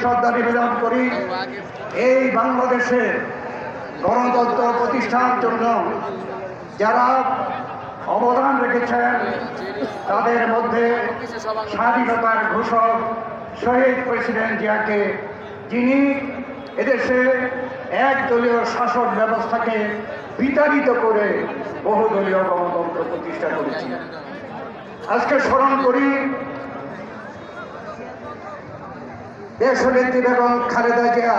শ্রদ্ধা নিবেদন করি, এই বাংলাদেশে গণতন্ত্র প্রতিষ্ঠার জন্য যারা অবদান রেখেছেন, তাদের মধ্যে স্বাধীনতার ঘোষক শহীদ প্রেসিডেন্ট জিয়াকে, যিনি এদেশে একদলীয় শাসন ব্যবস্থাকে বিতাড়িত করে বহুদলীয় গণতন্ত্র প্রতিষ্ঠা করেছিলেন আজকে স্মরণ করি দেশনেত্রী বেগম খালেদা জিয়া,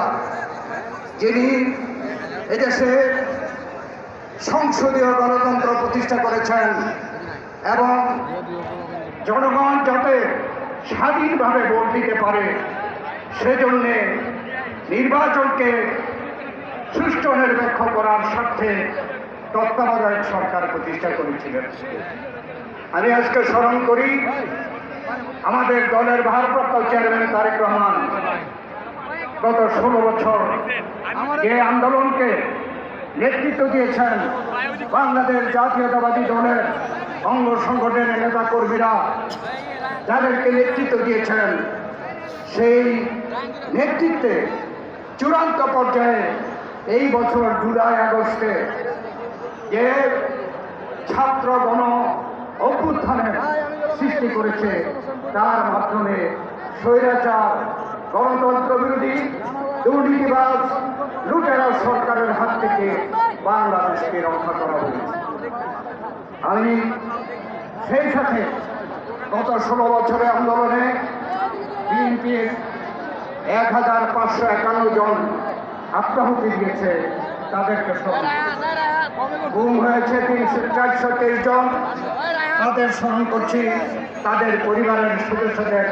যিনি এদেশে সংসদীয় গণতন্ত্র প্রতিষ্ঠা করেছেন এবং জনগণ যাতে স্বাধীনভাবে ভোট দিতে পারে, সেজন্যে নির্বাচনকে সুষ্ঠু নিরপেক্ষ করার স্বার্থে তত্ত্বাবধায়ক সরকার প্রতিষ্ঠা করেছিলেন। আমি আজকে স্মরণ করি, আমাদের দলের ভারপ্রাপ্ত চেয়ারম্যান তারেক রহমান গত ষোলো বছর যে আন্দোলনকে নেতৃত্ব দিয়েছেন বাংলাদেশ জাতীয়তাবাদী দলের অঙ্গ সংগঠনের নেতা কর্মীরা যাদেরকে নেতৃত্ব দিয়েছেন সেই নেতৃত্বে চূড়ান্ত পর্যায়ে এই বছর জুলাই আগস্টে যে ছাত্র গণ অভ্যুত্থানের সৃষ্টি করেছে তার মাধ্যমে স্বৈরাচার গণতন্ত্র বিরোধী দুর্নীতিবাজ লুটেরা সরকারের হাত থেকে বাংলাদেশকে রক্ষা করা হয়েছে আমি সেই সাথে গত ষোলো বছরের আন্দোলনে বিএনপির এক হাজার পাঁচশো একান্ন জন আত্মাহুতি দিয়েছে, তাদেরকে গুম হয়েছে তিনশো চারশো তেইশ জন। তাদের স্মরণ করছি, তাদের পরিবারের সদস্যদের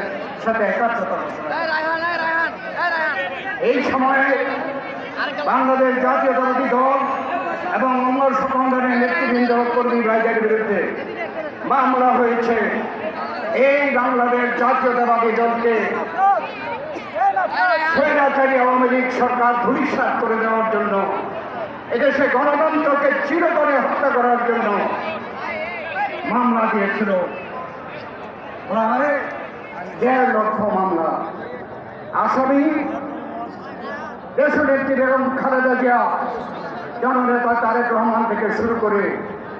সাথে একাত্মতা ঘোষণা এই সময়ে বাংলাদেশ জাতীয়তাবাদী দল এবং অঙ্গ সংগঠনের নেতৃবৃন্দ কর্মী ভাইদের বিরুদ্ধে মামলা হয়েছে। এই বাংলাদেশ জাতীয়তাবাদী দলকে স্বৈরাচারী আওয়ামী লীগ সরকার ধূলিসাৎ করে দেওয়ার জন্য, এদেশে গণতন্ত্রকে চিরতরে হত্যা করার জন্য মামলা দিয়েছিল। প্রায় দেড় লক্ষ মামলা। আসামি দেশনেত্রী বেগম খালেদা জিয়া, জননেতা তারেক রহমান থেকে শুরু করে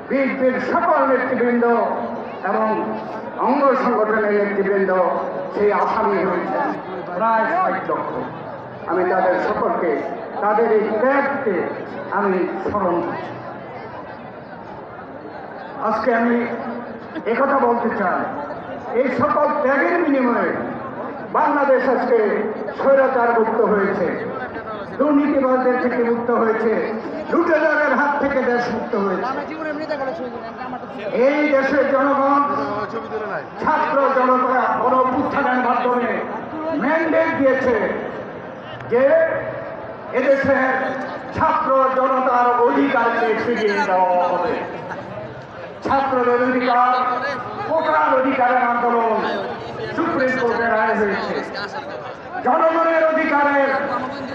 বিএনপির সকল নেতৃবৃন্দ এবং অঙ্গ সংগঠনের নেতৃবৃন্দ সেই আসামি হয়েছেন প্রায় ষাট লক্ষ। আমি তাদের সকলকে, তাদের এই ত্যাগকে আমি স্মরণ করছি। আজকে আমি একথা বলতে চাই। এই সকল ত্যাগের বিনিময়ে বাংলাদেশ আজকে স্বৈরাচার মুক্ত হয়েছে। দুর্নীতিবাদদের থেকে মুক্ত হয়েছে। লুটেরাদের হাত থেকে দেশ মুক্ত হয়েছে। এই দেশের জনগণ ছাত্র জনতা গণপুত্থানের মাধ্যমে ম্যান্ডেট দিয়েছে যে এদেশের ছাত্র জনতার অধিকারকে ফিরিয়ে দেওয়া হবে। ছাত্রদের অধিকার কোটার অধিকারের আন্দোলন সুপ্রিম কোর্টের রায় হয়েছে। জনগণের অধিকারের